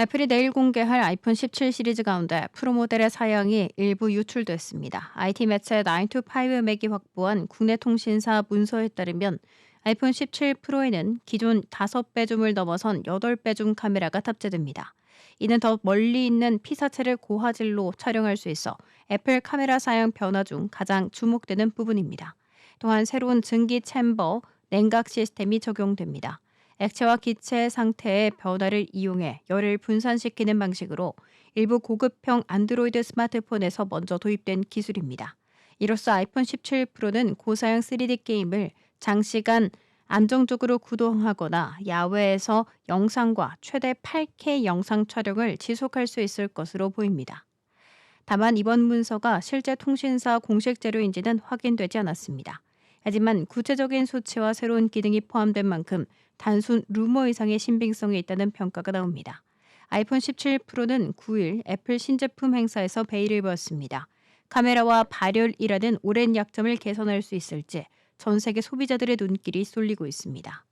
애플이 내일 공개할 아이폰 17 시리즈 가운데 프로 모델의 사양이 일부 유출됐습니다. IT 매체 9to5 맥이 확보한 국내 통신사 문서에 따르면 아이폰 17 프로에는 기존 5배 줌을 넘어선 8배 줌 카메라가 탑재됩니다. 이는 더 멀리 있는 피사체를 고화질로 촬영할 수 있어 애플 카메라 사양 변화 중 가장 주목되는 부분입니다. 또한 새로운 증기 챔버, 냉각 시스템이 적용됩니다. 액체와 기체 상태의 변화를 이용해 열을 분산시키는 방식으로 일부 고급형 안드로이드 스마트폰에서 먼저 도입된 기술입니다. 이로써 아이폰 17 프로는 고사양 3D 게임을 장시간 안정적으로 구동하거나 야외에서 영상과 최대 8K 영상 촬영을 지속할 수 있을 것으로 보입니다. 다만 이번 문서가 실제 통신사 공식 자료인지는 확인되지 않았습니다. 하지만 구체적인 수치와 새로운 기능이 포함된 만큼 단순 루머 이상의 신빙성이 있다는 평가가 나옵니다. 아이폰 17 프로는 9일 애플 신제품 행사에서 베일을 벗습니다. 카메라와 발열이라는 오랜 약점을 개선할 수 있을지 전 세계 소비자들의 눈길이 쏠리고 있습니다.